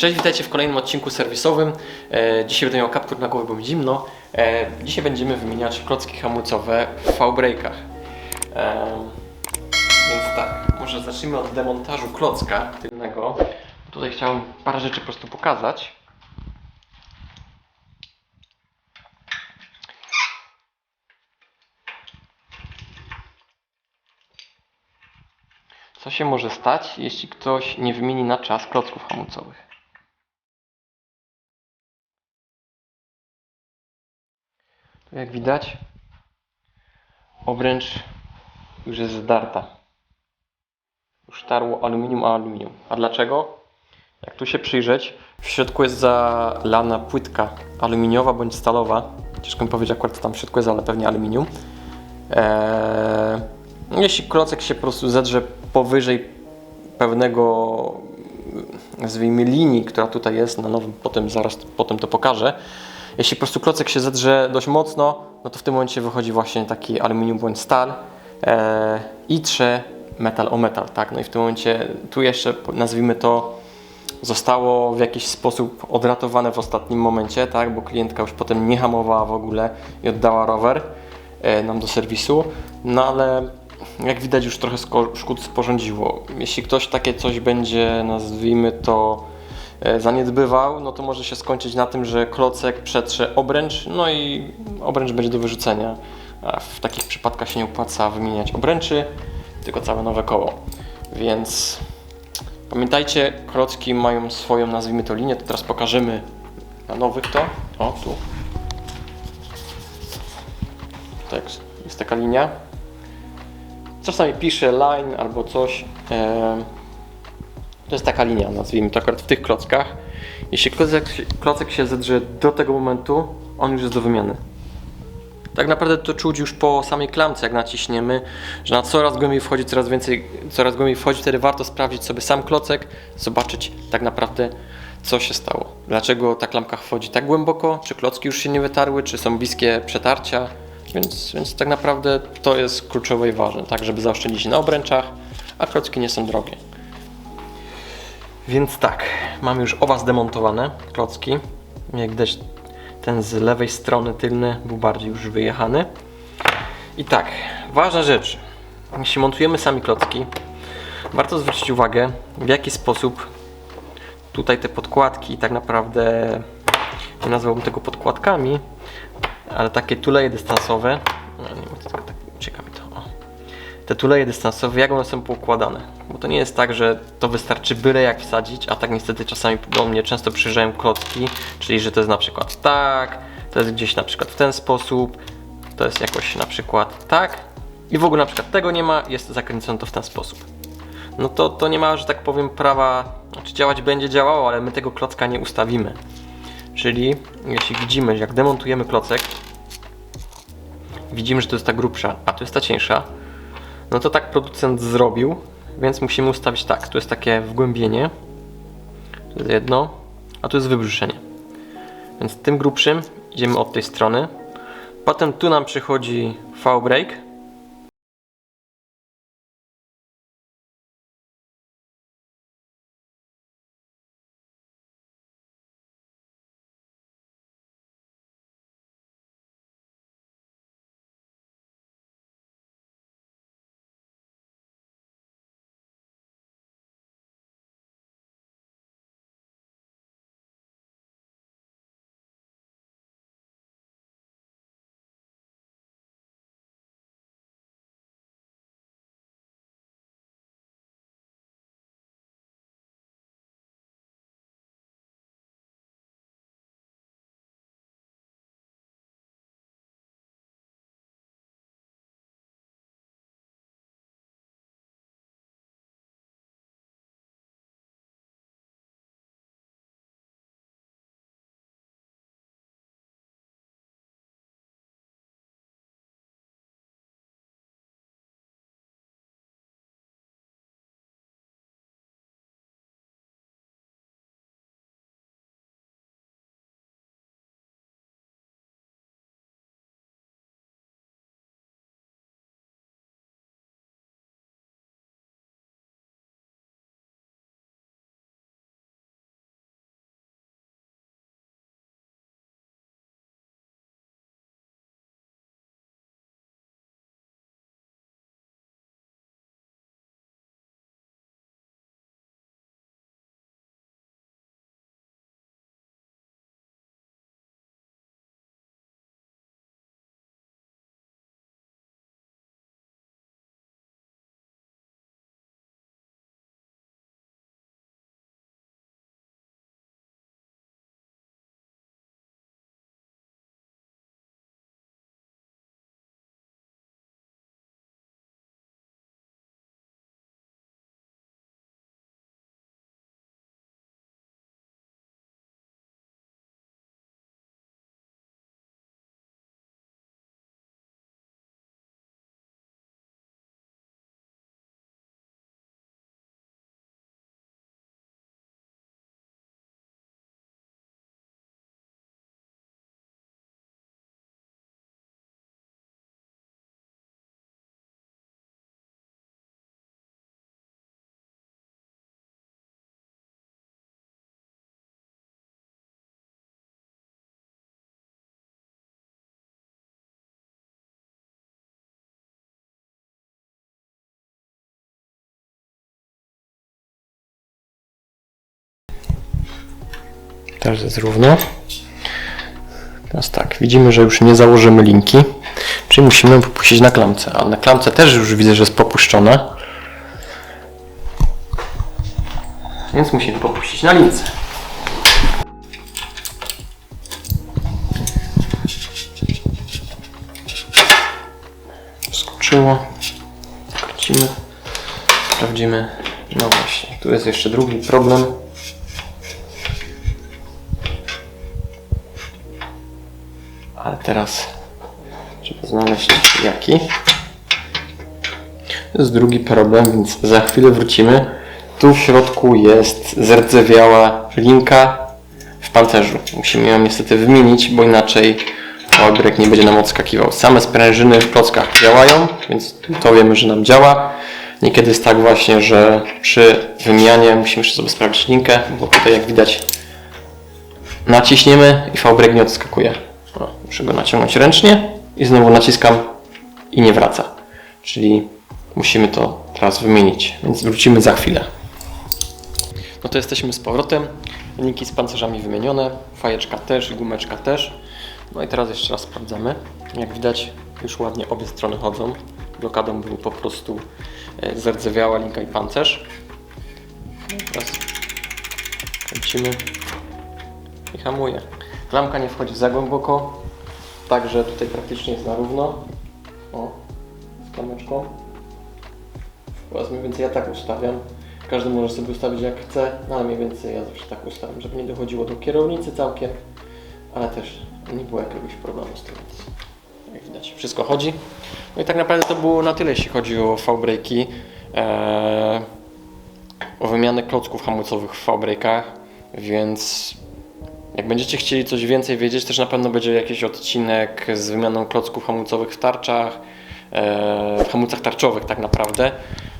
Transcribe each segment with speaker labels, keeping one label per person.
Speaker 1: Cześć, witajcie w kolejnym odcinku serwisowym. E, dzisiaj będę miał kaptur na głowę, bo mi zimno. E, dzisiaj będziemy wymieniać klocki hamulcowe w V-breakach. E, więc tak, może zacznijmy od demontażu klocka tylnego. Tutaj chciałem parę rzeczy po prostu pokazać. Co się może stać, jeśli ktoś nie wymieni na czas klocków hamulcowych? Jak widać, obręcz już jest zdarta. Już tarło aluminium a aluminium. A dlaczego? Jak tu się przyjrzeć, w środku jest zalana płytka aluminiowa bądź stalowa. Ciężko mi powiedzieć akurat co tam w środku jest, ale pewnie aluminium. Eee, jeśli klocek się po prostu zedrze powyżej pewnego nazwijmy linii, która tutaj jest na nowym, potem zaraz potem to pokażę. Jeśli po prostu klocek się zedrze dość mocno, no to w tym momencie wychodzi właśnie taki aluminium bądź stal e, i trze metal o metal, tak? No i w tym momencie tu jeszcze nazwijmy to zostało w jakiś sposób odratowane w ostatnim momencie, tak? Bo klientka już potem nie hamowała w ogóle i oddała rower e, nam do serwisu, no ale jak widać już trochę szkód sporządziło. Jeśli ktoś takie coś będzie, nazwijmy to, zaniedbywał, no to może się skończyć na tym, że klocek przetrze obręcz, no i obręcz będzie do wyrzucenia. A w takich przypadkach się nie opłaca wymieniać obręczy, tylko całe nowe koło. Więc pamiętajcie, klocki mają swoją, nazwijmy to, linię. To teraz pokażemy na nowych to. O, tu. Tak, jest taka linia. Czasami pisze line albo coś. Em, To jest taka linia, nazwijmy to akurat w tych klockach. Jeśli klocek, klocek się zedrze do tego momentu, on już jest do wymiany. Tak naprawdę to czuć już po samej klamce, jak naciśniemy, że na coraz głębiej wchodzi, coraz więcej, coraz głębiej wchodzi, wtedy warto sprawdzić sobie sam klocek, zobaczyć tak naprawdę co się stało. Dlaczego ta klamka wchodzi tak głęboko, czy klocki już się nie wytarły, czy są bliskie przetarcia, więc, więc tak naprawdę to jest kluczowe i ważne, tak żeby zaoszczędzić na obręczach, a klocki nie są drogie. Więc tak, mamy już oba zdemontowane klocki. Jak widać, ten z lewej strony tylny był bardziej już wyjechany. I tak, ważna rzecz. Jeśli montujemy sami klocki, warto zwrócić uwagę, w jaki sposób tutaj te podkładki tak naprawdę nie nazwałbym tego podkładkami, ale takie tuleje dystansowe. Te tuleje dystansowe, jak one są poukładane. Bo to nie jest tak, że to wystarczy byle jak wsadzić, a tak niestety czasami do mnie często przyjeżdżają klocki, czyli że to jest na przykład tak, to jest gdzieś na przykład w ten sposób, to jest jakoś na przykład tak i w ogóle na przykład tego nie ma, jest zakręcone to w ten sposób. No to, to nie ma, że tak powiem, prawa, znaczy działać będzie działało, ale my tego klocka nie ustawimy. Czyli jeśli widzimy, jak demontujemy klocek, widzimy, że to jest ta grubsza, a to jest ta cieńsza, no to tak producent zrobił, więc musimy ustawić tak. Tu jest takie wgłębienie, tu jest jedno, a tu jest wybrzuszenie. Więc tym grubszym idziemy od tej strony. Potem tu nam przychodzi V-break, Też jest równo. Teraz tak, widzimy, że już nie założymy linki, czyli musimy popuścić na klamce, ale na klamce też już widzę, że jest popuszczona. Więc musimy popuścić na lince. Skoczyło. Kręcimy. Sprawdzimy. No właśnie, tu jest jeszcze drugi problem. Ale teraz trzeba znaleźć jaki. To jest drugi problem, więc za chwilę wrócimy. Tu w środku jest zardzewiała linka w pancerzu. Musimy ją niestety wymienić, bo inaczej Olbrek nie będzie nam odskakiwał. Same sprężyny w klockach działają, więc to wiemy, że nam działa. Niekiedy jest tak właśnie, że przy wymianie musimy jeszcze sobie sprawdzić linkę, bo tutaj jak widać naciśniemy i V-brake nie odskakuje. Muszę go naciągnąć ręcznie i znowu naciskam i nie wraca. Czyli musimy to teraz wymienić, więc wrócimy za chwilę. No to jesteśmy z powrotem. Linki z pancerzami wymienione, fajeczka też, gumeczka też. No i teraz jeszcze raz sprawdzamy. Jak widać już ładnie obie strony chodzą. Blokadą był po prostu e, zardzewiała linka i pancerz. Teraz kręcimy i hamuje. Klamka nie wchodzi za głęboko, także tutaj praktycznie jest na równo. O, z klameczką. Teraz mniej więcej ja tak ustawiam. Każdy może sobie ustawić jak chce, no ale mniej więcej ja zawsze tak ustawiam, żeby nie dochodziło do kierownicy całkiem, ale też nie było jakiegoś problemu z tym. Jak widać, wszystko chodzi. No i tak naprawdę to było na tyle, jeśli chodzi o V-breaki. Eee, o wymianę klocków hamulcowych w V-breakach, więc jak będziecie chcieli coś więcej wiedzieć, też na pewno będzie jakiś odcinek z wymianą klocków hamulcowych w tarczach, e, w hamulcach tarczowych tak naprawdę.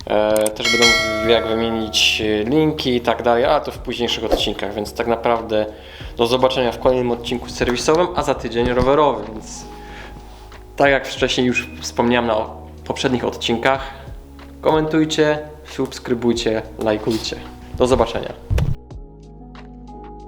Speaker 1: E, też będą jak wymienić linki i tak dalej, a to w późniejszych odcinkach, więc tak naprawdę do zobaczenia w kolejnym odcinku serwisowym, a za tydzień rowerowym, więc tak jak wcześniej już wspomniałem na poprzednich odcinkach, komentujcie, subskrybujcie, lajkujcie. Do zobaczenia.